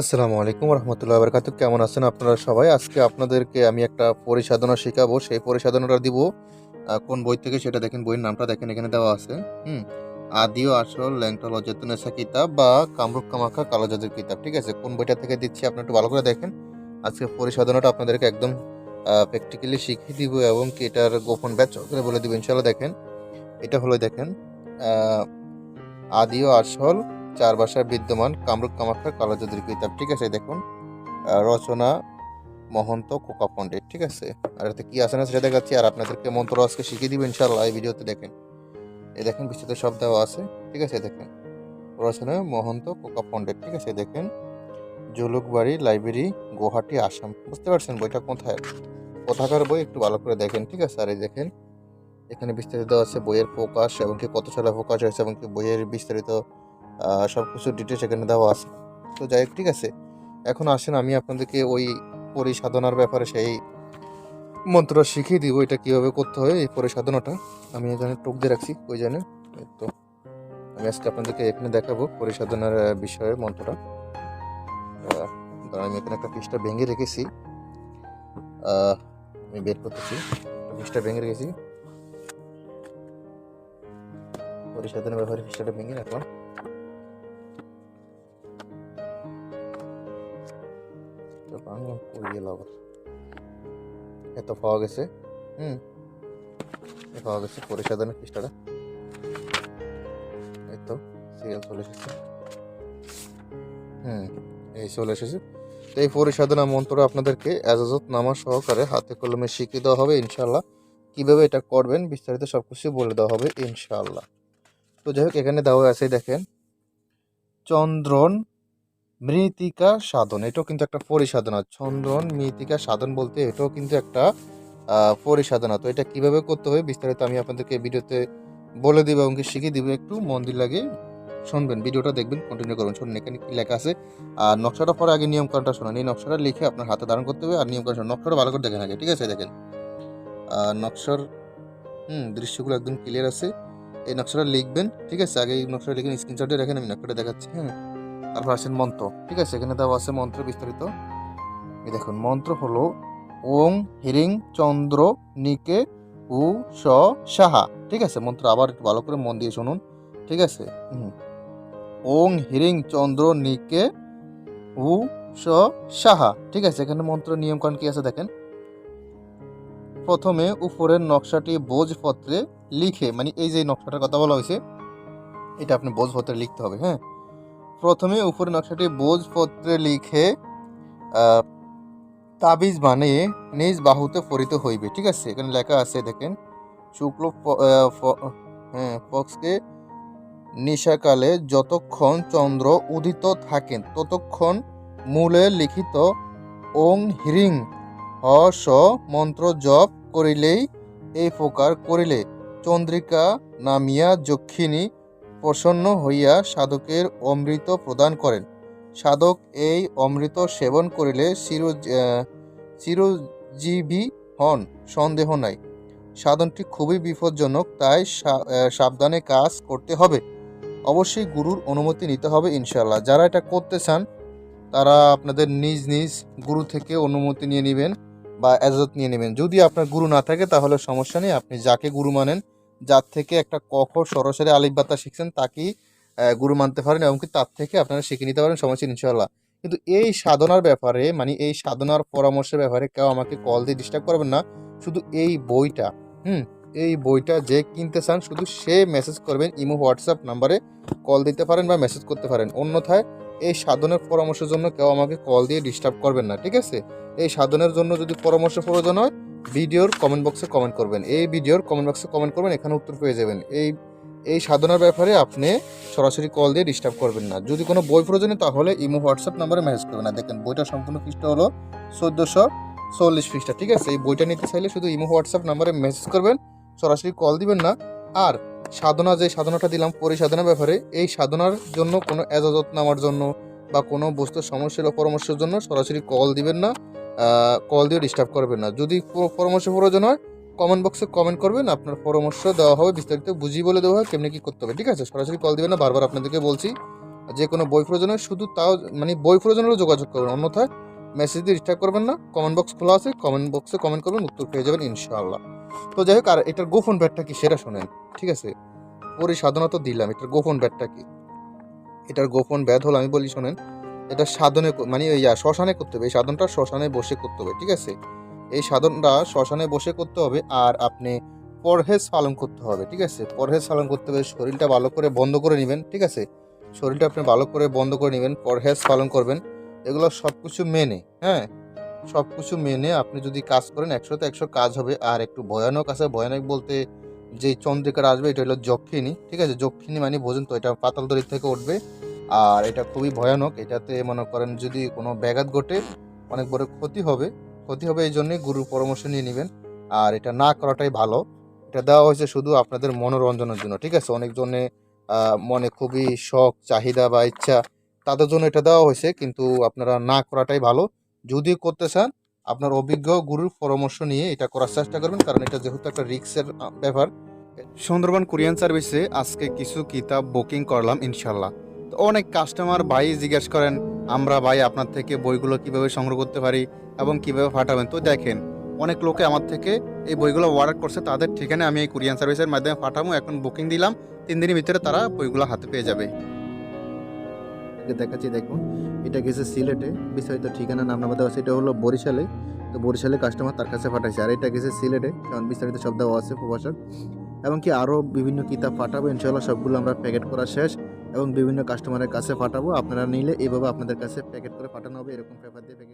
আসসালামু আলাইকুম রহমতুল্লাহ বরকাত কেমন আছেন আপনারা সবাই? আজকে আপনাদেরকে আমি একটা পরিসাধনা শেখাবো। সেই পরিসাধনাটা দিব। কোন বই থেকে? সেটা দেখেন, বইয়ের নামটা দেখেন, এখানে দেওয়া আছে। হুম? আদিও আসল ল্যাংটা লজ্জাতুনেসা কিতাব বা কামরূপ কামাখা কালো জাদুর কিতাব। ঠিক আছে? কোন বইটা থেকে দিচ্ছি আপনি একটু ভালো করে দেখেন। আজকে পরিসাধনাটা আপনাদেরকে একদম প্র্যাকটিক্যালি শিখিয়ে দিব এবং কি এটার গোপন ব্যাচ করে বলে দিব। ইনশাল্লাহ দেখেন। এটা হলো দেখেন আদিও আসল চার ভাষায় বিদ্যমান কামরূপ কামাখ্যা কালো জাদুর কিতাব, ঠিক আছে, দেখুন। রচনা মহন্ত কোকা পণ্ডিত, ঠিক আছে। আর এতে কি আছে না সেটা দেখাচ্ছি, আর আপনাদেরকে মন্ত্র আজকে শিখিয়ে দিবেন ইনশাল্লাহ এই ভিডিওতে দেখেন। এই দেখেন বিস্তৃত সব দেওয়া আছে, ঠিক আছে, দেখেন। রচনা মহন্ত কোকা পণ্ডিত, ঠিক আছে, দেখেন। জুলুকবাড়ি লাইব্রেরি, গুয়াহাটি, আসাম, বুঝতে পারছেন বইটা কোথায়? কোথাকার বই? একটু ভালো করে দেখেন, ঠিক আছে, আর এই দেখেন, এখানে বিস্তারিত আছে বইয়ের প্রকাশ এবং কি কত সালে প্রকাশ হয়েছে এবং কি বইয়ের বিস্তারিত সব কিছু ডিটেলস এখানে দেওয়া আছে। তো যাই হোক, ঠিক আছে। এখন আসেন, আমি আপনাদেরকে ওই পরিসাধনার ব্যাপারে সেই মন্ত্র শিখিয়ে দিব, এটা কীভাবে করতে হয়, এই পরিসাধনাটা। আমি এখানে টোক দিয়ে রাখছি, ওই জানে এই তো। আমি আজকে আপনাদেরকে এখানে দেখাবো পরিসাধনার বিষয়ে মন্ত্রটা। আমি এখানে একটা পৃষ্ঠা ভেঙে রেখেছি। আমি বের করতেছি। পৃষ্ঠা ভেঙে রেখেছি। পরিসাধনার ব্যাপারে পিসটা ভেঙে রাখলাম। তো বাংলা কই গেল এত পাওয়া গেছে, হুম? পাওয়া গেছে পরিসাধনের পৃষ্ঠাটা। এই তো সিরিয়াল চলে এসেছে। হুম, এই চলে এসেছে। এই পরিসাধনা মন্ত্র আপনাদেরকে এজাজত নামা সহকারে হাতে কলমে শিখিয়ে দেওয়া হবে ইনশাল্লাহ কীভাবে এটা করবেন, বিস্তারিত সব কিছু বলে দেওয়া হবে ইনশাল্লাহ তো যাই হোক, এখানে দেওয়া আছে, দেখেন, চন্দ্রন মৃত্তিকা সাধন, এটাও কিন্তু একটা পরিসাধনা। চন্দ্রন মৃত্তিকা সাধন বলতে এটাও কিন্তু একটা পরিসাধনা। তো এটা কীভাবে করতে হবে বিস্তারিত আমি আপনাদেরকে ভিডিওতে বলে দিব এবং শিখিয়ে দিব। একটু মন্দির লাগে শুনবেন, ভিডিওটা দেখবেন কন্টিনিউ করবেন। শুনুন, এখানে কি লেখা আছে? আর নকশাটা পরে আগে নিয়ম কানুনটা শোনান। এই নকশাটা লিখে আপনার হাতে ধারণ করতে হবে আর নিয়ম কানুন নকশাটা ভালো করে দেখেন আগে, ঠিক আছে? দেখেন। নকশার, হুম, দৃশ্যগুলো একদম ক্লিয়ার আছে। এই নকশাটা লিখবেন, ঠিক আছে? আগে এই নকশাটা লিখে স্ক্রিনশটে রাখেন, আমি নকশাটা দেখাচ্ছি হ্যাঁ? তারপর আসেন মন্ত্র। ঠিক আছে, এখানে দেওয়া আছে মন্ত্র বিস্তারিত। এই দেখুন, মন্ত্র হলো ওং, হিরিং, চন্দ্র, নিকে, উ, স, সাহা। ঠিক আছে, মন্ত্র আবার একটু ভালো করে মন দিয়ে শুনুন। ঠিক আছে ওং, হিরিং, চন্দ্র, নিকে, উ, স, সাহা। ঠিক আছে, এখানে মন্ত্র নিয়ম কারণ কি আছে দেখেন? প্রথমে উপরের নকশাটি বোঝপত্রে লিখে মানে এই যে নকশাটার কথা বলা হয়েছে, এটা আপনি বোঝপত্রে লিখতে হবে হ্যাঁ? প্রথমে উপরে নকশাটি বোঝপত্রে লিখে তাবিজ বানিয়ে নিজ বাহুতে পরিত হইবে। ঠিক আছে? এখানে লেখা আছে, দেখেন, শুক্ল হ্যাঁ পক্ষে নিশাকালে যতক্ষণ চন্দ্র উদিত থাকেন, ততক্ষণ মূলে লিখিত ওং হ্রিং হ স, মন্ত্র জপ করিলেই এই প্রকার করিলে। চন্দ্রিকা নামিয়া যক্ষিণী প্রসন্ন হইয়া সাধকের অমৃত প্রদান করেন। সাধক এই অমৃত সেবন করিলে চির চিরজীবী হন, সন্দেহ নাই। সাধনটি খুবই বিপজ্জনক, তাই সাবধানে কাজ করতে হবে। অবশ্যই গুরুর অনুমতি নিতে হবে ইনশাল্লাহ যারা এটা করতে চান, তারা আপনাদের নিজ নিজ গুরু থেকে অনুমতি নিয়ে নেবেন বা এজাজত নিয়ে নেবেন। যদি আপনার গুরু না থাকে, তাহলে সমস্যা নেই। আপনি যাকে গুরু মানেন যার থেকে একটা কখ সরাসরি আলিফ বাতা শিখছেন তাকেই গুরু মানতে পারেন এবং কি তার থেকে আপনারা শিখে নিতে পারেন সমস্যা নেই, ইনশাল্লাহ কিন্তু এই সাধনার ব্যাপারে মানে এই সাধনার পরামর্শের ব্যাপারে কেউ আমাকে কল দিয়ে ডিস্টার্ব করবেন না। শুধু এই বইটা হুম এই বইটা যে কিনতে চান শুধু সে মেসেজ করবেন ইমো হোয়াটসঅ্যাপ নাম্বারে কল দিতে পারেন বা মেসেজ করতে পারেন। অন্যথায় এই সাধনের পরামর্শের জন্য কেউ আমাকে কল দিয়ে ডিস্টার্ব করবেন না ঠিক আছে? এই সাধনের জন্য যদি পরামর্শ প্রয়োজন হয় ভিডিওর কমেন্ট বক্সে কমেন্ট করবেন। এই ভিডিওর কমেন্ট বক্সে কমেন্ট করবেন, এখানে উত্তর পেয়ে যাবেন। এই এই সাধনার ব্যাপারে আপনি সরাসরি কল দিয়ে ডিস্টার্ব করবেন না। যদি কোনো বই প্রয়োজনে তাহলে ইমো, হোয়াটসঅ্যাপ নাম্বারে মেসেজ করবেন। না দেখেন বইটা সম্পূর্ণ পৃষ্ঠা হলো চোদ্দোশো চল্লিশ পৃষ্ঠা, ঠিক আছে? এই বইটা নিতে চাইলে শুধু ইমো, হোয়াটসঅ্যাপ নাম্বারে মেসেজ করবেন, সরাসরি কল দিবেন না। আর সাধনা, যে সাধনাটা দিলাম, পরিসাধনার ব্যাপারে, এই সাধনার জন্য কোনো এজাজত নেওয়ার জন্য বা কোনো বস্তুর সমস্যার পরামর্শের জন্য সরাসরি কল দিবেন না। কল দিয়ে ডিস্টার্ব করবেন না। যদি পরামর্শ প্রয়োজন হয় কমেন্ট বক্সে কমেন্ট করবেন, আপনার পরামর্শ দেওয়া হবে, বিস্তারিত বুঝিয়ে বলে দেওয়া হয় কেমনি কী করতে হবে, ঠিক আছে? সরাসরি কল দিবেন না, বারবার আপনাদেরকে বলছি, যে কোনো বই প্রয়োজনে শুধু তাও মানে বই প্রয়োজনেরও যোগাযোগ করবেন, অন্যথায় মেসেজ দিয়ে ডিস্টার্ব করবেন না। কমেন্ট বক্স খোলা আছে কমেন্ট বক্সে কমেন্ট করবেন, উত্তর পেয়ে যাবেন, ইনশাআল্লাহ। তো যাই হোক, আর এটার গোপন ব্যাটটা কি সেটা শোনেন, ঠিক আছে? পরি সাধনা তো দিলাম, এটার গোপন ব্যাটটা কি? এটার গোপন ব্যাধ হলো, আমি বলি শোনেন এটা সাধনে মানে ইয়া, শ্মশানে করতে হবে। এই সাধনটা শ্মশানে বসে করতে হবে, ঠিক আছে? এই সাধনটা শ্মশানে বসে করতে হবে আর আপনি পরহেজ পালন করতে হবে, ঠিক আছে? পরহেজ পালন করতে হবে, শরীরটা ভালো করে বন্ধ করে নেবেন, ঠিক আছে? শরীরটা আপনি ভালো করে বন্ধ করে নেবেন, পরহেজ পালন করবেন। এগুলো সব কিছু মেনে হ্যাঁ? সব কিছু মেনে আপনি যদি কাজ করেন, একশোতে একশো কাজ হবে। আর একটু ভয়ানক আছে, ভয়ানক বলতে যে চন্দ্রিকার আসবে, এটা হলো যক্ষিণী, ঠিক আছে? যক্ষিণী মানে বোঝেন তো, এটা পাতাল দড়ি থেকে উঠবে। আর এটা খুবই ভয়ানক। এটাতে মনে করেন যদি কোনো ব্যাঘাত ঘটে, অনেক বড় ক্ষতি হবে। ক্ষতি হবে এই জন্যই গুরুর পরামর্শ নিয়ে নেবেন। আর এটা না করাটাই ভালো। এটা দেওয়া হয়েছে শুধু আপনাদের মনোরঞ্জনের জন্য, ঠিক আছে? অনেকজনে মনে খুবই শখ, চাহিদা বা ইচ্ছা, তাদের জন্য এটা দেওয়া হয়েছে। কিন্তু আপনারা না করাটাই ভালো। যদি করতে চান, আপনার অভিজ্ঞ গুরুর পরামর্শ নিয়ে এটা করার চেষ্টা করবেন। কারণ এটা যেহেতু একটা রিক্সের ব্যাপার। সুন্দরবন কোরিয়ান সার্ভিসে আজকে কিছু কিতাব বুকিং করলাম ইনশাল্লাহ তো অনেক কাস্টমার ভাই জিজ্ঞেস করেন, আমরা ভাই আপনার থেকে বইগুলো কীভাবে সংগ্রহ করতে পারি এবং কীভাবে পাঠাবেন? তো দেখেন, অনেক লোকে আমার থেকে এই বইগুলো অর্ডার করছে, তাদের ঠিকানা আমি এই কোরিয়ান সার্ভিসের মাধ্যমে পাঠাবো, এখন বুকিং দিলাম, তিন দিনের ভিতরে তারা বইগুলো হাতে পেয়ে যাবে। দেখাচ্ছি, দেখুন, এটা গেছে সিলেটে, বিস্তারিত ঠিকানা নাম নাম দেওয়া আছে, এটা হলো বরিশালে। তো বরিশালে কাস্টমার তার কাছে পাঠাইছে, আর এটা গেছে সিলেটে, কারণ বিস্তারিত সব দেওয়া আছে প্রভাষক এবং কি আরও বিভিন্ন কিতাব পাঠাবো ইনশাল্লাহ সবগুলো আমরা প্যাকেট করা শেষ। এবং বিভিন্ন কাস্টমারের কাছে পাঠাবো। আপনারা নিলে এভাবে আপনাদের কাছে প্যাকেট করে পাঠানো হবে। এরকম পেপার দিয়ে প্যাকেট